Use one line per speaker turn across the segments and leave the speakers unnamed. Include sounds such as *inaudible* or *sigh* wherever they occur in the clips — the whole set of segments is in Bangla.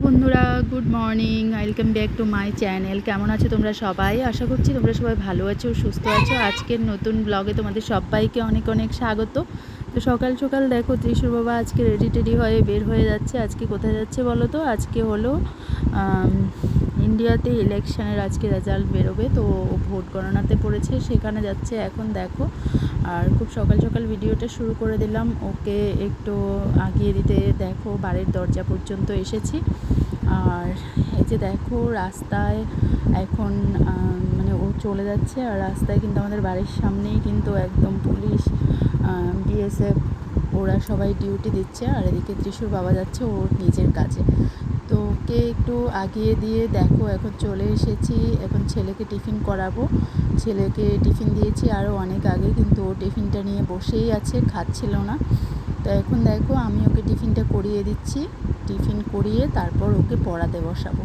বন্ধুরা good morning welcome back to my channel কেমন আছো তোমরা সবাই? আশা করছি তোমরা সবাই ভালো আছো, সুস্থ আছো। আজকের নতুন ব্লগে তোমাদের সবাইকে অনেক অনেক স্বাগত। তো সকাল সকাল দেখো ত্রিশুর বাবা আজকে রেডি টেডি হয়ে বের হয়ে যাচ্ছে। আজকে কোথায় যাচ্ছে বলো তো? আজকে হলো ইন্ডিয়াতে ইলেকশনের আজকে রেজাল্ট বেরোবে। তো ভোট গণনাতে পড়েছে, সেখানে যাচ্ছে। এখন দেখো, আর খুব সকাল সকাল ভিডিওটা শুরু করে দিলাম। ওকে একটু আগিয়ে দিতে দেখো, বাড়ির দরজা পর্যন্ত এসেছি। আর এই যে দেখো, রাস্তায় এখন মানে ও চলে যাচ্ছে। আর রাস্তায় কিন্তু আমাদের বাড়ির সামনেই কিন্তু একদম পুলিশ বিএসএফ ওরা সবাই ডিউটি দিচ্ছে আর এদিকে ত্রিশুর বাবা যাচ্ছে ওর নিজের কাজে। তো ওকে একটু আগিয়ে দিয়ে দেখো, এখন চলে এসেছি, এখন ছেলেকে টিফিন করাবো। ছেলেকে টিফিন দিয়েছি আরও অনেক আগে, কিন্তু ও টিফিনটা নিয়ে বসেই আছে, খাচ্ছিল না। তো এখন দেখো, আমি ওকে টিফিনটা করিয়ে দিচ্ছি। টিফিন করিয়ে তারপর ওকে পড়াতে বসাবো।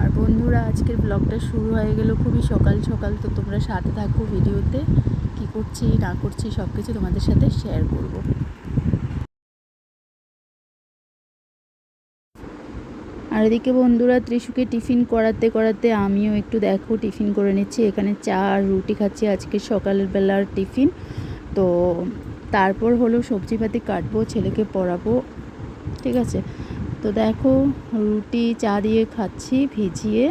আর বন্ধুরা, আজকের ব্লগটা শুরু হয়ে গেল। খুবই সকাল সকাল, তো তোমরা সাথে থাকো ভিডিওতে। কি করছি, না করছি সব কিছু তোমাদের সাথে শেয়ার করব। আর এদিকে বন্ধুরা, ত্রিশুকে টিফিন করাতে করাতে আমিও একটু দেখো টিফিন করে নিচ্ছি। এখানে চা আর রুটি খাচ্ছি, আজকে সকালের বেলার টিফিন। তো তারপর হলো সবজিপাতি কাটবো, ছেলেকে পড়াবো, ঠিক আছে? তো দেখো, রুটি চা দিয়ে খাচ্ছি, ভিজিয়ে।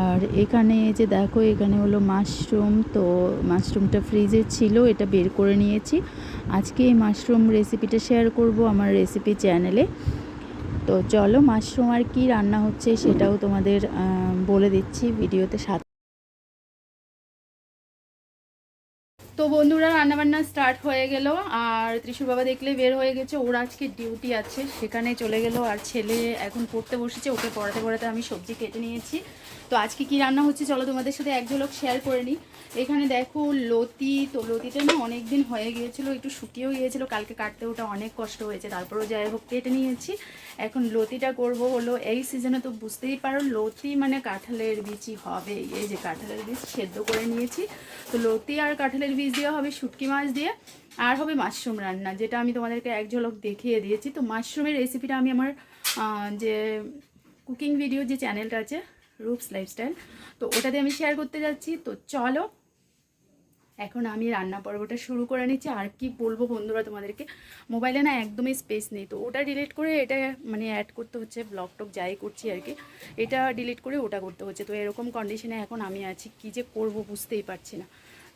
আর এখানে যে দেখো, এখানে হলো মাশরুম তো মাশরুমটা ফ্রিজে ছিল, এটা বের করে নিয়েছি। আজকে এই মাশরুম রেসিপিটা শেয়ার করব আমার রেসিপি চ্যানেলে তো চলো মাশরুম আর কি রান্না হচ্ছে সেটাও তোমাদের বলে দিচ্ছি ভিডিওতে সাথে তো বন্ধুরা, রান্নাবান্না স্টার্ট হয়ে গেল। আর ত্রিশুর বাবা দেখলে বের হয়ে গেছে, ওর আজকে ডিউটি আছে, সেখানে চলে গেল। আর ছেলে এখন পড়তে বসেছে, ওকে পড়াতে পড়াতে আমি সবজি কেটে নিয়েছি। তো আজকে কি রান্না হচ্ছে চলো তোমাদের সাথে এক ঝলক শেয়ার করে নিই। এখানে দেখো লতি, তো লতিটা না অনেক দিন হয়ে গিয়েছিল, একটু শুকিয়েও গিয়েছিল, কালকে কাটতে ওটা অনেক কষ্ট হয়েছে, তারপরেও যাই হোক কেটে নিয়েছি। এখন লতিটা করব হলো, এই সিজনে তো বুঝতেই পারো, লতি মানে কাঁঠালের বিচি হবে এই যে কাঁঠালের বীজ সেদ্ধ করে নিয়েছি। তো লতি আর কাঁঠালের বীজ দেওয়া হবে শুটকি মাছ দিয়ে, আর হবে মাশরুম রান্না, যেটা আমি তোমাদেরকে এক ঝলক দেখিয়ে দিয়েছি। তো মাশরুমের রেসিপিটা আমি আমার যে কুকিং ভিডিও যে চ্যানেলটা আছে রূপস লাইফস্টাইল তো ওটাতে আমি শেয়ার করতে যাচ্ছি। তো চলো, এখন আমি রান্না পর্বটা শুরু করে নিচ্ছি। আর কি বলব বন্ধুরা তোমাদেরকে মোবাইলে না একদমই স্পেস নেই। তো ওটা ডিলিট করে এটা মানে অ্যাড করতে হচ্ছে ব্লগ টক যাই করছি আর কি। এটা ডিলিট করে ওটা করতে হচ্ছে। তো এরকম কন্ডিশনে এখন আমি আছি, কি যে করব বুঝতেই পারছি না।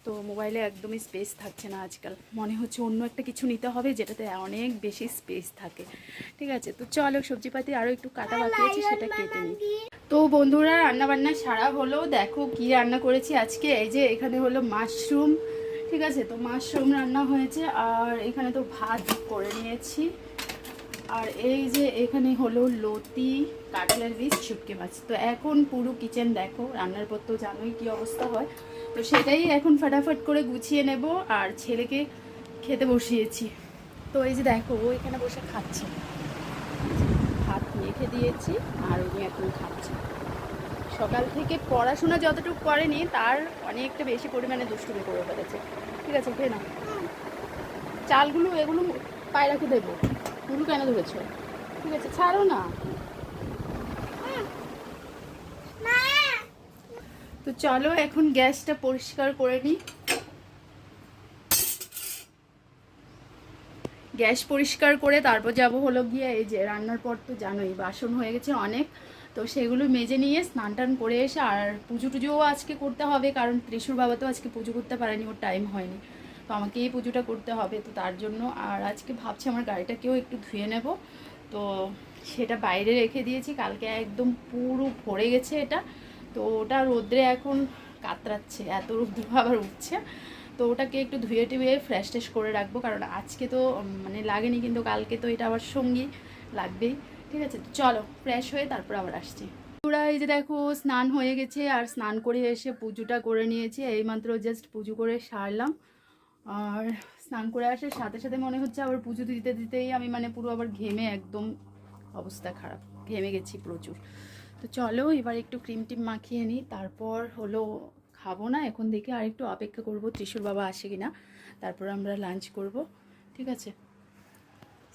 তো মোবাইলে একদমই স্পেস থাকছে না আজকাল। মনে হচ্ছে অন্য একটা কিছু নিতে হবে যেটাতে অনেক বেশি স্পেস থাকে। ঠিক আছে? তো চলো সবজিপাতি আরও একটু কাটা বাকি আছে সেটা কেটে নিই। তো বন্ধুরা রান্না বান্না সারা হলো। দেখো কি রান্না করেছি আজকে। এই যে এখানে হলো মাশরুম ঠিক আছে? তো মাশরুম রান্না হয়েছে আর এখানে তো ভাত করে নিয়েছি। আর এই যে এখানে হলো লতি কাটলের বীজ শুটকি মাছ। তো এখন পুরো কিচেন দেখো। রান্নার পর তো জানোই কি অবস্থা হয়। তো সেটাই এখন ফাটাফাট করে গুছিয়ে নেব আর ছেলেকে খেতে বসিয়েছি। তো এই যে দেখো, ও এখানে বসে খাচ্ছে। ভাত মেখে দিয়েছি আর উনি এখন খাচ্ছে। সকাল থেকে পড়াশোনা যতটুকু করেনি, তার অনেকটা বেশি পরিমাণে দুষ্টুমি করে ফেলেছে। ঠিক আছে, খেয়ে না চালগুলো এগুলো পায়রাকে দেবো। পুরো কেন ধরেছো? ঠিক আছে, ছাড়ো না। তো চলো এখন গ্যাসটা পরিষ্কার করে নিই। গ্যাস পরিষ্কার করে তারপর যাব হলো গিয়ে এই যে রান্নার পর তো জানোই, বাসন হয়ে গেছে অনেক। তো সেগুলো মেজে নিয়ে স্নান টান করে এসে আর পুজো টুজোও আজকে করতে হবে, কারণ ত্রিশুর বাবা তো আজকে পুজো করতে পারেনি, ওর টাইম হয়নি। তো আমাকে এই পুজোটা করতে হবে, তো তার জন্য আর আজকে ভাবছি আমার গাড়িটাকেও একটু ধুয়ে নেব। তো সেটা বাইরে রেখে দিয়েছি, কালকে একদম পুরো ভরে গেছে এটা। তো ওটা রোদ্রে এখন কাতরাচ্ছে, এত রোদ্র *laughs* আবার উঠছে। তো ওটাকে একটু ধুয়ে টুয়ে ফ্রেশ ট্রেশ করে রাখব, কারণ আজকে তো মানে লাগেনি কিন্তু কালকে তো এটা আবার সঙ্গী লাগবেই। ঠিক আছে চলো ফ্রেশ হয়ে তারপর আবার আসছি। পুরা এই যে দেখো, স্নান হয়ে গেছে, আর স্নান করে এসে পুজোটা করে নিয়েছি, এইমাত্র জাস্ট পুজো করে সারলাম। আর স্নান করে আসার সাথে সাথে মনে হচ্ছে আবার পুজো দিতে দিতেই আমি মানে পুরো আবার ঘেমে একদম অবস্থা খারাপ, ঘেমে গেছি প্রচুর। তো চলো এবার একটু ক্রিম টিম মাখিয়ে নিই। তারপর হলো খাব না এখন দেখে আর একটু অপেক্ষা করব ত্রিশুর বাবা আসে কিনা। তারপর আমরা লাঞ্চ করব ঠিক আছে?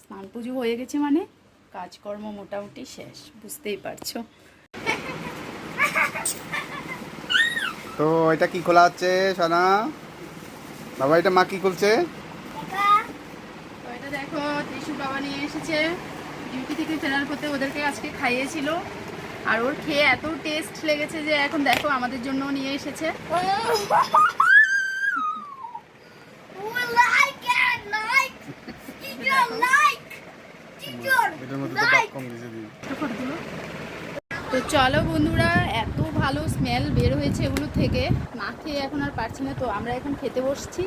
স্নান পুজো হয়ে গেছে মানে? কাজকর্ম মোটামুটি শেষ বুঝতেই পারছ।
তো এটা কি খোলা হচ্ছে সোনা? বাবা এটা মা কি খুলছে?
এটা দেখো ত্রিশুর বাবা নিয়ে এসেছে। ডিউটি থেকে ফেরার পথে ওদেরকে আজকে খাইয়েছিল। আর ওর খেয়ে এত টেস্ট লেগেছে যে এখন দেখো আমাদের জন্য নিয়ে এসেছে।
তো
চলো বন্ধুরা এত ভালো স্মেল বের হয়েছে এগুলো থেকে। না খেয়ে এখন আর পারছি না তো আমরা এখন খেতে বসছি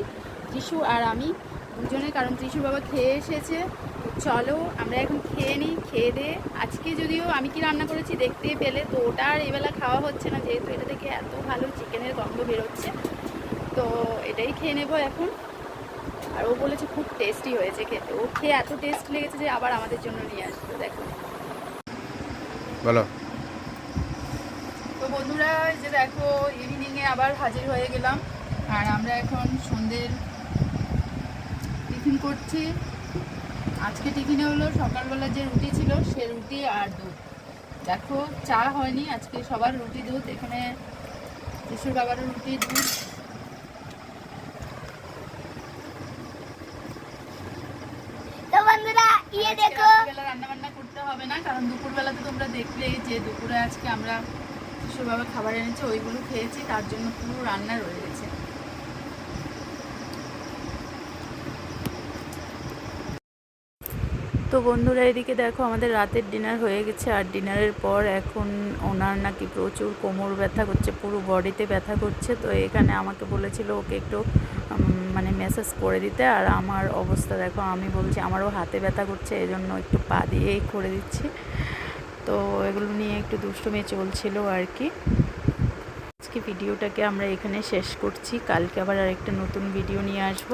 ত্রিশু আর আমি দুজনে কারণ ত্রিশু বাবা খেয়ে এসেছে। চলো আমরা এখন খেয়ে নিই খেয়ে দিয়ে। আজকে যদিও আমি কি রান্না করেছি দেখতে পেলে তো ওটা আর এবেলা খাওয়া হচ্ছে না যেহেতু এটা থেকে এত ভালো চিকেনের গন্ধ বেরোচ্ছে। তো এটাই খেয়ে নেব এখন। আর ও বলেছে খুব টেস্টি হয়েছে খেতে। ও খেয়ে এত টেস্ট লেগেছে যে আবার আমাদের জন্য নিয়ে আসবে দেখো।
বলো।
তো বন্ধুরা যে দেখো ইভিনিংয়ে আবার হাজির হয়ে গেলাম। আর আমরা এখন সন্ধ্যের টিফিন করছি। আজকে টিফিনে হলো সকালবেলা যে রুটি ছিল সে রুটি আর দুধ। দেখো চা হয়নি আজকে সবার রুটি দুধ এখানে শিশুর বাবারও রুটি দুধ।
ইয়ে দেখো।
রান্না বান্না করতে হবে না কারণ দুপুরবেলা তো তোমরা দেখলে যে দুপুরে আজকে আমরা শিশুর বাবা খাবার এনেছে ওইগুলো খেয়েছি তার জন্য পুরো রান্না রয়ে গেছে। তো বন্ধুরা, এদিকে দেখো আমাদের রাতের ডিনার হয়ে গেছে। আর ডিনারের পর এখন ওনার নাকি প্রচুর কোমর ব্যথা করছে, পুরো বডিতে ব্যথা করছে। তো এখানে আমাকে বলেছিল ওকে একটু মানে মেসেজ করে দিতে। আর আমার অবস্থা দেখো, আমি বলছি আমারও হাতে ব্যথা করছে এই জন্য একটু পা দিয়েই করে দিচ্ছি। তো এগুলো নিয়ে একটু দুষ্টুমি চলছিল আর কি। আজকে ভিডিওটাকে আমরা এখানে শেষ করছি। কালকে আবার আরেকটা নতুন ভিডিও নিয়ে আসব।